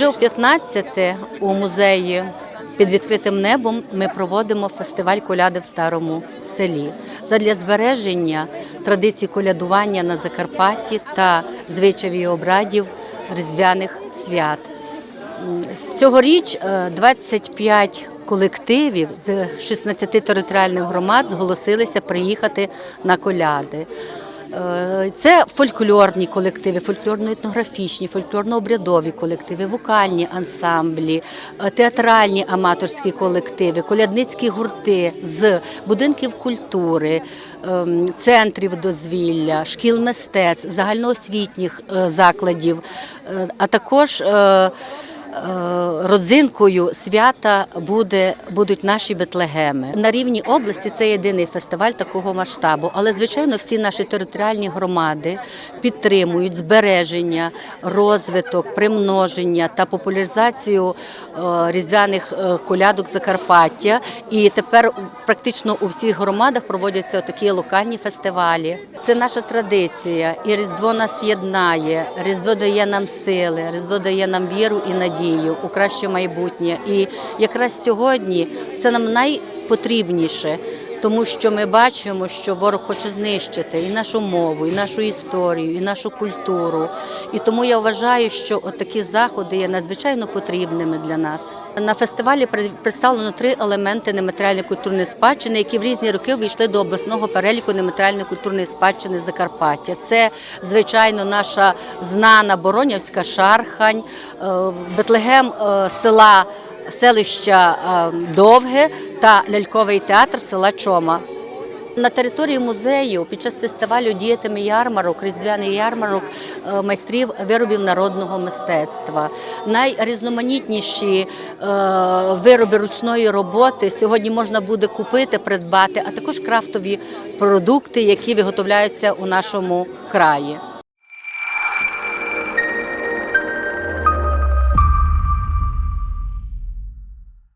Вже у 15 у музеї під відкритим небом ми проводимо фестиваль коляди в старому селі задля збереження традицій колядування на Закарпатті та звичаїв і обрядів різдвяних свят. Цьогоріч е, 25 колективів з 16 територіальних громад зголосилися приїхати на коляди. Е, Це фольклорні колективи, фольклорно-етнографічні, фольклорно-обрядові колективи, вокальні ансамблі, е, театральні аматорські колективи, колядницькі гурти з будинків культури, ем, центрів дозвілля, шкіл мистецтв, загальноосвітніх е, закладів, а також Родзинкою свята буде, будуть наші Бетлегеми. На рівні області це єдиний фестиваль такого масштабу. Але, звичайно, всі наші територіальні громади підтримують збереження, розвиток, примноження та популяризацію е, різдвяних е, колядок Закарпаття. І тепер практично у всіх громадах проводяться такі локальні фестивалі. Це наша традиція, і Різдво нас єднає. Різдво дає нам сили, Різдво дає нам віру і надію у краще майбутнє. І якраз сьогодні це нам найпотрібніше. Тому що ми бачимо, що ворог хоче знищити і нашу мову, і нашу історію, і нашу культуру. І тому я вважаю, що такі заходи є надзвичайно потрібними для нас. На фестивалі представлено три елементи нематеріальної культурної спадщини, які в різні роки увійшли до обласного переліку нематеріальної культурної спадщини Закарпаття. Це, звичайно, наша знана Боронівська шархань, е, Бетлегем е, села селища е, Довге та ляльковий театр села Чома. На території музею під час фестивалю діятиме ярмарок, різдвяний ярмарок е, майстрів виробів народного мистецтва. Найрізноманітніші е, вироби ручної роботи сьогодні можна буде купити, придбати, а також крафтові продукти, які виготовляються у нашому краї.